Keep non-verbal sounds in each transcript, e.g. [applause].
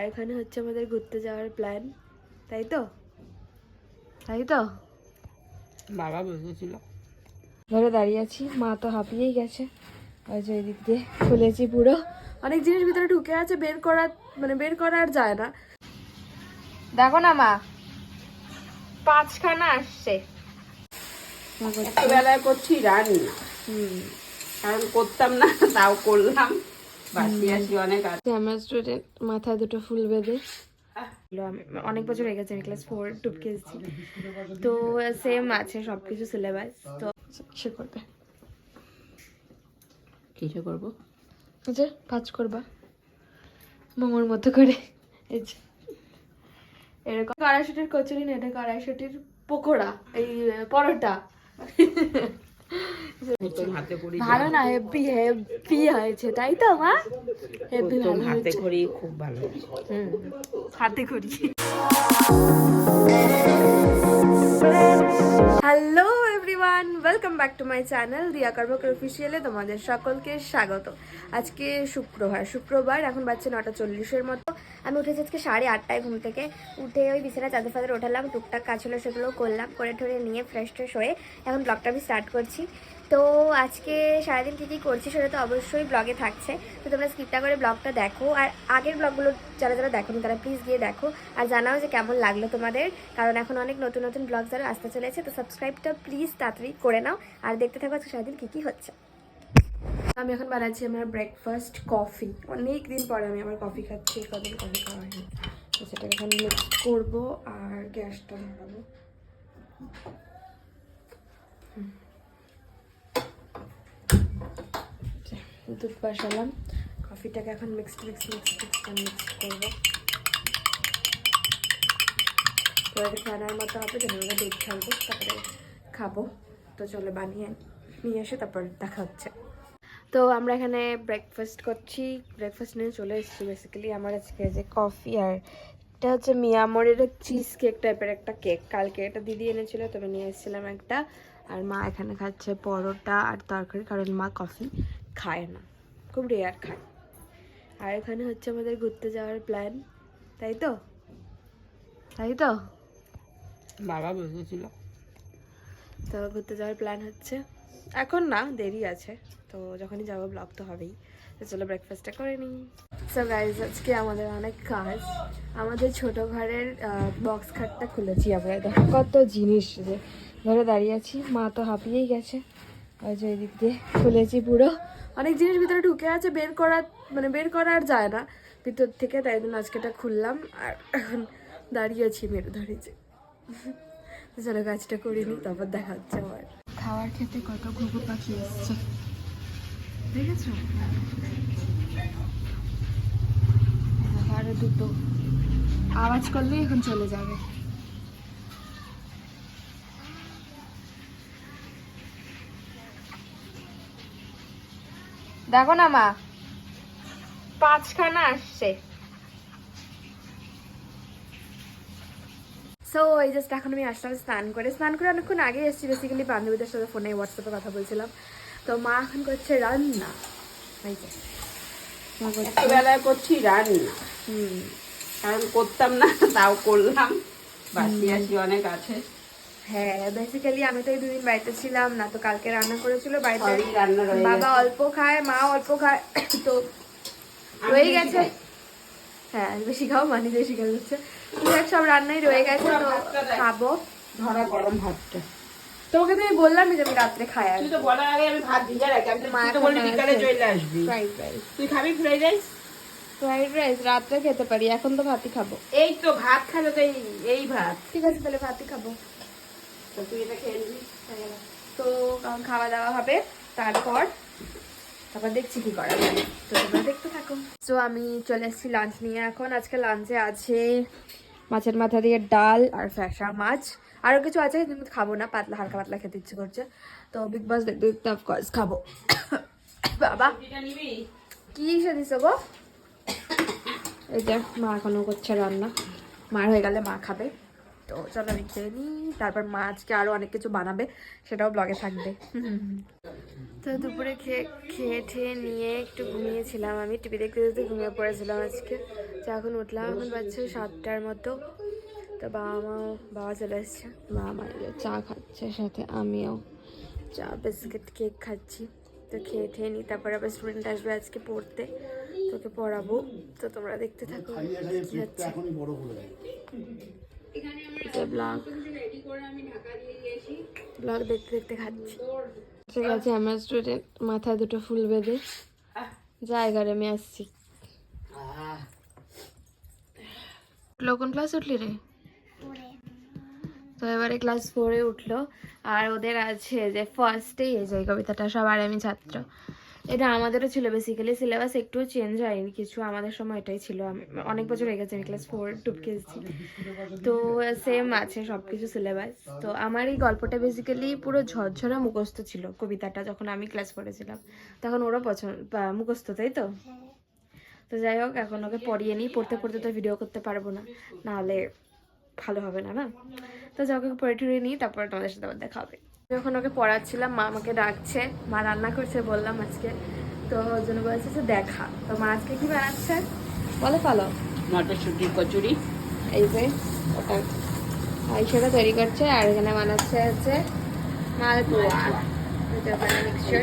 আর এখানে হচ্ছে আমাদের ঘুরতে যাওয়ার প্ল্যান তাই তো? তাই তো? বাবা বসেছিল। ধরে দাঁড়িয়ে আছি মা তো হাঁপিয়েই গেছে। ওই যে এদিক দিয়ে খুলেছি পুরো। অনেক জিনিস ভিতরে ঢুকে আছে বের করা মানে বের করা আর যায় না। দেখো না মা। পাঁচখানা আসছে। বেলায় করছি রান্না। হুম। কারণ করতাম না তাও করলাম। বাসি আসি অনেক আছে। আমার স্টুডেন্ট মাথায় দুটো ফুল বেঁধে। অনেক বছর হয়ে গেছে ক্লাস ফোর টুপকে এসেছি তো সেম আছে সব কিছু সিলেবাস তো সে করবে। কিসে করব? যে কাজ করবা। মোমোর মতো করে। এই যে। এরকম। কড়াইশুটির কচুরি না এটা কড়াইশুটির পকোড়া এই পরোটা। ভালো না হেভি হেভি হয়েছে তাই তো মা? হেভি ভালো হাতে করি খুব ভালো হুম হাতে করি। Hello everyone welcome back to my channel Riya Karmakar অফিসিয়ালে তোমাদের সকলকে স্বাগত। আজকে শুক্রবার শুক্রবার, এখন বাচ্চা নটা চল্লিশের মতো। আমি উঠেছি আজকে সাড়ে আটটায় ঘুম থেকে। উঠে ওই বিছানা চাদর ফাদর ওঠালাম, টুকটাক কাজ হলো সেগুলো করলাম, করে ঠরে নিয়ে ফ্রেশ ট্রেশ হয়ে এখন ব্লগটা আমি স্টার্ট করছি। তো আজকে সারাদিন কী কী করছি সেটা তো অবশ্যই ব্লগে থাকছে। তো তোমরা স্কিপটা করে ব্লগটা দেখো। আর আগের ব্লগগুলো যারা যারা দেখোনি, তারা প্লিজ গিয়ে দেখো। আর জানাও যে কেমন লাগল তোমাদের। কারণ এখন অনেক নতুন নতুন ব্লগ যারা আসতে চলেছে। তো সাবস্ক্রাইবটা প্লিজ তাড়াতাড়ি করে নাও। আর দেখতে থাকো আজকে সারাদিন কী কী হচ্ছে। আমি এখন বানাচ্ছি আমার ব্রেকফাস্ট কফি অনেক দিন পরে আমি আমার কফি খাচ্ছি। কদিন কফি খাওয়া হয়নি। তো সেটা এখন মিক্স করব। আর গ্যাসটা ধরাবো দুধ বসালাম কফিটাকে এখন মিক্স মিক্স মিক্স মিক্স করব। এটা ফ্যানার মতো হবে, যেন দুধ ঢালবো তারপরে খাব। তো চলো বানিয়ে নিয়ে এসে তারপর দেখা হচ্ছে। তো আমরা এখানে ব্রেকফাস্ট করছি ব্রেকফাস্ট নিয়ে চলে এসেছি বেসিক্যালি আমার আজকে যে কফি আর এটা হচ্ছে মিয়ামোরের চিজ কেক টাইপের একটা কেক কালকে এটা দিদি এনেছিল তবে নিয়ে এসেছিলাম একটা। আর মা এখানে খাচ্ছে পরোটা আর তরকারি, কারণ মা কফি খায় না। খুব রেয়ার খায়। আর এখানে হচ্ছে আমাদের ঘুরতে যাওয়ার প্ল্যান তাই তো? তাই তো? বাবা বসেছিল। তো ঘুরতে যাওয়ার প্ল্যান হচ্ছে। এখন না দেরি আছে। তো যখনই যাব ব্লগ তো হবেই। তো চলো ব্রেকফাস্টটা করে নিই। সো গাইজ আজকে আমাদের অনেক কাজ। আমাদের ছোট ঘরের বক্স খাটটা খুলেছি আমরা। দেখো কত জিনিস যে ধরে দাঁড়িয়ে আছি। মা তো হাঁপিয়েই গেছে। ওই যে এদিক দিয়ে খুলেছি পুরো। অনেক জিনিস ভিতরে ঢুকে আছে বের করা মানে বের করা আর যায় না। ভিতর থেকে তাই জন্য আজকে এটা খুললাম আর এখন দাঁড়িয়ে আছি মেরু ধরেছি চলো কাজটা করিনি তারপর দেখা হচ্ছে আবার। খাওয়ার খেতে কত ঘুঘু পাখি এসছে। দেখেছ? আরও দুটো। আওয়াজ করলেই এখন চলে যাবে। দেখো না মা। পাঁচখানা আসছে। সো এই জাস্ট এখন আমি আসলাম স্নান করে। স্নান করে অনেকক্ষণ আগে এসেছি। বেসিক্যালি বান্ধবীদের সাথে ফোনে হোয়াটসঅ্যাপে কথা বলছিলাম। তো মা এখন করছে রান্না। এই যে বেলায় করছি রান্না। হুম। কারণ করতাম না তাও করলাম। বাসি আসি অনেক আছে। হ্যাঁ বেসিক্যালি আমি তো এই দুদিন বাড়িতে ছিলাম না তো কালকে রান্না করেছিল বাড়িতে। সবই রান্না রয়ে বাবা অল্প খায় মা অল্প খায় [coughs] তো রয়ে গেছে। হ্যাঁ বেশি খাও মানে বেশি খাওয়া যাচ্ছে সব রান্নাই রয়ে গেছে তো খাব। ধরা গরম ভাতটা। তোমাকে তো আমি বললাম যে আমি রাত্রে খাই আর তুই তো বলার আগে আমি ভাত ভিজে রাখি আমি তো মা তুই তো এখন বললি বিকালে চলে আসবি। ফ্রাইড রাইস তুই খাবি ফ্রাইড রাইস ফ্রাইড রাইস রাত্রে খেতে পারি এখন তো ভাতই খাব। এই তো ভাত খাবে তো এই এই ভাত। ঠিক আছে তাহলে ভাতই খাব। তো তুই এটা খেয়ে নিবি। তো খাওয়া দাওয়া হবে, তারপর তারপর দেখছি কি করা তো তোমরা দেখতে থাকো। তো আমি চলে এসেছি লাঞ্চ নিয়ে এখন। আজকে লাঞ্চে আছে মাছের মাথা দিয়ে ডাল আর ফ্যাসা মাছ। আরও কিছু আছে, কিন্তু খাব না, পাতলা, হালকা পাতলা খেতে ইচ্ছে করছে। তো বিগ বস দেখতে দেখতে অফকোর্স খাব। বাবা, কি এসে দিছো গো? এই যে মা এখনও করছে রান্না। মার হয়ে গেলে মা খাবে। তো চলো আমি খেয়ে নিই, তারপর মা আজকে আরও অনেক কিছু বানাবে, সেটাও ব্লগে থাকবে। তো দুপুরে খেয়ে খেয়ে ঠেয়ে নিয়ে একটু ঘুমিয়েছিলাম আমি, টিভি দেখতে দেখতে ঘুমিয়ে পড়েছিলাম আজকে। তো এখন উঠলাম, এখন বাজছে সাতটার মতো। তো বাবা মাও, বাবা চলে এসছে। বাবা মা চা খাচ্ছে, সাথে আমিও চা, বিস্কিট, কেক খাচ্ছি। তো খেয়ে খেয়ে নিই, তারপরে আবার স্টুডেন্ট আসবে আজকে পড়তে, তোকে পড়াবো। তো তোমরা দেখতে থাকো কি হচ্ছে। ব্লগ। ব্লগ দেখতে দেখতে খাচ্ছি। ঠিক আছে আমার স্টুডেন্ট মাথায় দুটো ফুল বেঁধে। জায়গায় আমি আসছি। উঠল কোন ক্লাস উঠলি রে? তো এবারে ক্লাস ফোরে উঠল। আর ওদের আছে যে ফার্স্টেই এই কবিতাটা সবার আমি ছাত্র। এটা আমাদেরও ছিল বেসিক্যালি সিলেবাস একটু চেঞ্জ হয়নি, কিছু আমাদের সময় এটাই ছিল। আমি অনেক বছর হয়ে গেছে আমি ক্লাস ফোর টুপকে এসেছি তো সেম আছে সব কিছু সিলেবাস তো আমার এই গল্পটা বেসিক্যালি পুরো ঝরঝরা মুখস্থ ছিল কবিতাটা যখন আমি ক্লাস পড়েছিলাম তখন ওরা পছন্দ মুখস্থ, তাই তো? তো যাই হোক, এখন ওকে পড়িয়ে নিই, পড়তে পড়তে তো ভিডিও করতে পারব না, নাহলে ভালো হবে না না? তো ওকে পড়ে টুড়ে নিই, তারপরে তোমাদের সাথে আবার দেখা হবে। যখন ওকে পড়াচ্ছিলাম মা আমাকে ডাকছে। মা রান্না করছে বললাম আজকে। তো ওর জন্য বলেছে যে দেখা। তো মা আজকে কি বানাচ্ছে? বলে পালো। মটরশুটির কচুরি। এই যে ওটা। আইসাটা তৈরি করছে আর এখানে বানাচ্ছে হচ্ছে মালপোয়া। এটা মিক্সচার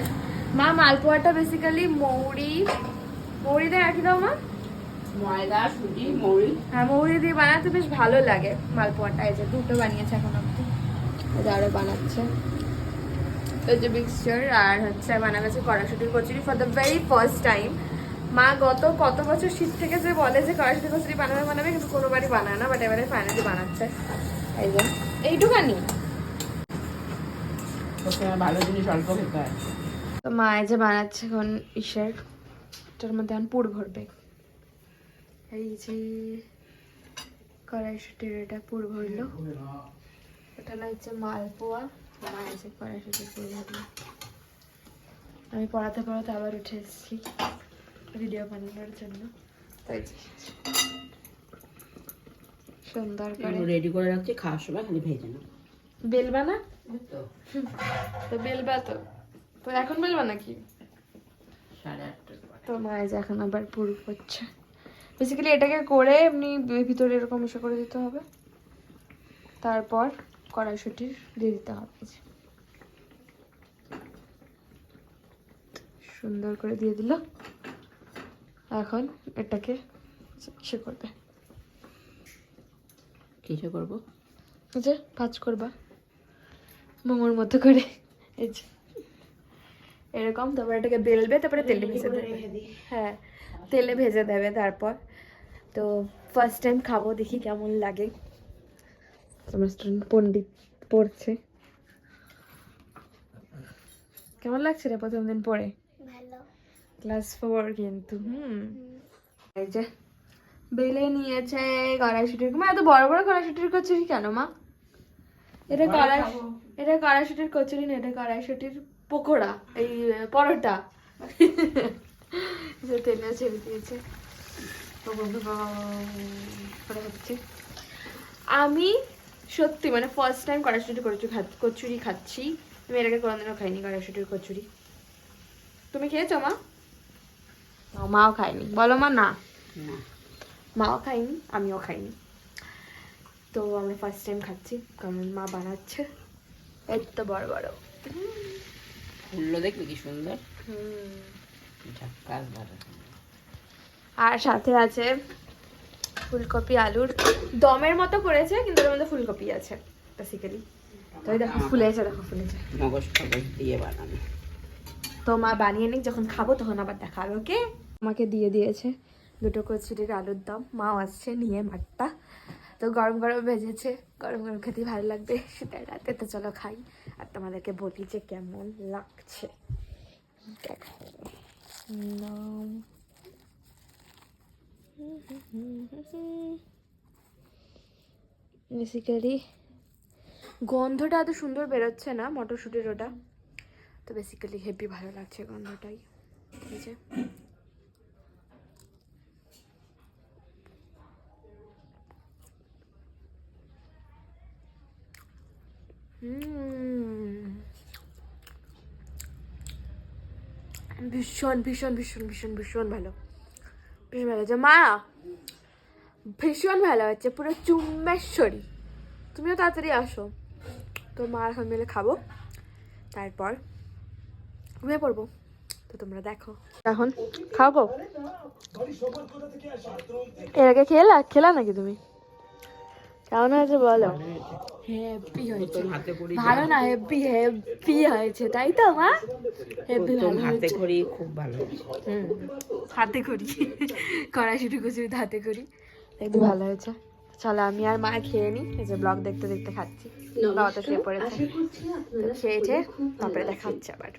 মা মালপোয়াটা বেসিক্যালি মৌরি। মৌরি দিয়ে রাখি দাও মা? ময়দা সুজি মৌরি। হ্যাঁ মৌরি দিয়ে বানাতে বেশ ভালো লাগে মালপোয়াটা। এই যে দুটো বানিয়েছে এখন অব্দি এই আরও বানাচ্ছে। এই যে মিক্সচার আর হচ্ছে বানাচ্ছে কড়াশুটির kachori for the very first time মা গত কত বছর শীত থেকে যে বলে যে কড়াশুটি কচুরি বানাবে বানাবে কিন্তু কোনোবারই বানায় না বাট এবারে ফাইনালি বানাচ্ছে। এই যে। এইটুখানি সবসময় ভালো জিনিস অল্প খেতে হয়। তো মা এই যে বানাচ্ছে এখন ইসের। এটার মধ্যে এখন পুর ভরবে। এই যে কড়াইশুটির এটা পুর ভরলো। এটা না হচ্ছে মালপোয়া মা এই যে কড়াইশুটির পুর আমি পড়াতে পড়াতে আবার উঠে এসেছি ভিডিও বানানোর জন্য। তাই সুন্দর করে। রেডি করে রাখছি খাওয়ার সময় খালি ভেজে নাও। বেলবা না? তো। তো বেলবা তো। তো এখন বেলবা নাকি? তো মায়ের যে এখন আবার পুরো হচ্ছে বেসিক্যালি এটাকে করে এমনি ভিতরে এরকম ইসে করে দিতে হবে। তারপর কড়াইশুটির দিয়ে দিতে হবে সুন্দর করে দিয়ে দিল। এখন এটাকে ইসে করবে। কিসে করব? এই যে ভাজ করবা। মোমোর মতো করে। এই যে। এরকম তারপর এটাকে বেলবে তারপরে তেলে ভেজে দেবে। হ্যাঁ তেলে ভেজে দেবে তারপর। তো ফার্স্ট টাইম খাব দেখি কেমন লাগে। তোমার স্টুডেন্ট পণ্ডিত পড়ছে কেমন লাগছে রে প্রথম দিন পড়ে? ক্লাস ফোর কিন্তু হুম। এই যে বেলে নিয়েছে কড়াইশুটির মা এত বড় বড় কড়াইশুটির কচুরি কেন মা? এটা কড়াই এটা কড়াইশুটির কচুরি না এটা কড়াইশুটির পকোড়া এই পরোটা। যে তেলে ছেড়ে দিয়েছে। হচ্ছে। আমি সত্যি মানে ফার্স্ট টাইম কড়াইশুটির কচুরি কচুরি খাচ্ছি। আমি এর আগে কোনোদিনও খাইনি কড়াইশুটির কচুরি। তুমি খেয়েছো মা? মাও খায়নি। বলো মা না। না। মাও খাইনি আমিও খাইনি। তো আমি ফার্স্ট টাইম খাচ্ছি কারণ মা বানাচ্ছে। এত বড় বড়। ফুললো দেখবি কি সুন্দর। আর সাথে আছে ফুলকপি আলুর দমের মতো করেছে কিন্তু ওর মধ্যে ফুলকপি আছে বেসিক্যালি তো এই দেখো ফুলেছে দেখো ফুলেছে। মগজ টগজ দিয়ে বানানো। তো মা বানিয়ে নিক যখন খাব তখন আবার দেখাবে ওকে? আমাকে দিয়ে দিয়েছে দুটো কচুরির আলুর দম। মাও আসছে নিয়ে মাঠটা। তো গরম গরম ভেজেছে গরম গরম খেতে ভালো লাগবে সেটা রাতে। তো চলো খাই আর তোমাদেরকে বলি যে কেমন লাগছে। নাম। বেসিক্যালি গন্ধটা এত সুন্দর বেরোচ্ছে না, মটরশুটির ওটা। তো বেসিক্যালি হেভি ভালো লাগছে গন্ধটাই। যে। হুম। ভীষণ ভীষণ ভীষণ ভীষণ ভীষণ ভালো। ভালো যে, মা! ভীষণ ভালো হচ্ছে, পুরো চুম্বেশ্বরী তুমিও তাড়াতাড়ি আসো। তো মা এখন মিলে খাব। তারপর ঘুমিয়ে পড়ব। তো তোমরা দেখো। এখন খাব এর আগে খেলা খেলা নাকি তুমি? কেমন হয়েছে বলো? হেভি হয়েছে। ভালো না হেভি হেভি হয়েছে তাই তো মা? তোর ভালো হাতে করি খুব ভালো হুম, হাতে করি। [laughs] কড়াইশুটি কুচুরি হাতে করি। একটু ভালো হয়েছে। চলো আমি আর মা খেয়ে নিই এই যে ব্লগ দেখতে দেখতে খাচ্ছি। বাবা শুয়ে পড়েছে। তো তারপরে দেখা হচ্ছে আবার।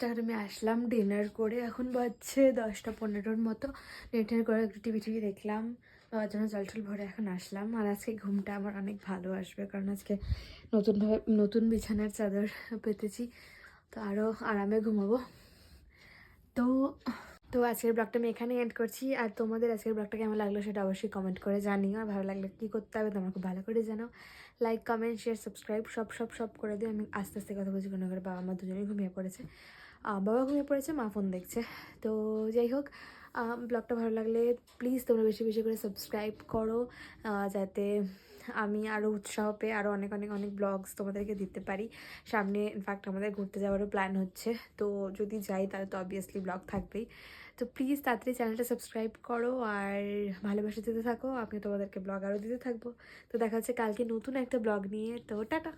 এখন আমি আসলাম ডিনার করে। এখন বাজছে দশটা পনেরোর মতো। ডিনার করে একটু টিভি টিভি দেখলাম। বাবার জন্য জল টল ভরে এখন আসলাম। আর আজকে ঘুমটা আমার অনেক ভালো আসবে, কারণ আজকে নতুনভাবে, নতুন বিছানার চাদর পেতেছি। তো আরও আরামে ঘুমাবো। তো তো আজকের ব্লগটা আমি এখানে এন্ড করছি। আর তোমাদের আজকের ব্লগটা কেমন লাগল সেটা অবশ্যই কমেন্ট করে জানিও। আর ভালো লাগলে কী করতে হবে তোমরা খুব ভালো করে জানাও লাইক কমেন্ট শেয়ার সাবস্ক্রাইব সব সব সব করে দিও। আমি আস্তে আস্তে কথা বলছি, কোনো করে বাবা মা দুজনেই ঘুমিয়ে পড়েছে। বাবা ঘুমিয়ে পড়েছে, মা ফোন দেখছে। তো যাই হোক ব্লগটা ভালো লাগলে প্লিজ তোমরা বেশি বেশি করে সাবস্ক্রাইব করো যাতে আমি আরও উৎসাহ পেয়ে আরও অনেক অনেক অনেক ব্লগস তোমাদেরকে দিতে পারি। সামনে ইনফ্যাক্ট আমাদের ঘুরতে যাওয়ারও প্ল্যান হচ্ছে। তো যদি যাই, তাহলে তো অবভিয়াসলি ব্লগ থাকবেই। তো প্লিজ তাড়াতাড়ি চ্যানেলটা সাবস্ক্রাইব করো আর ভালোবাসা দিতে থাকো আমি তোমাদেরকে ব্লগ আরও দিতে থাকব। তো দেখা হচ্ছে কালকে নতুন একটা ব্লগ নিয়ে। তো টাটা!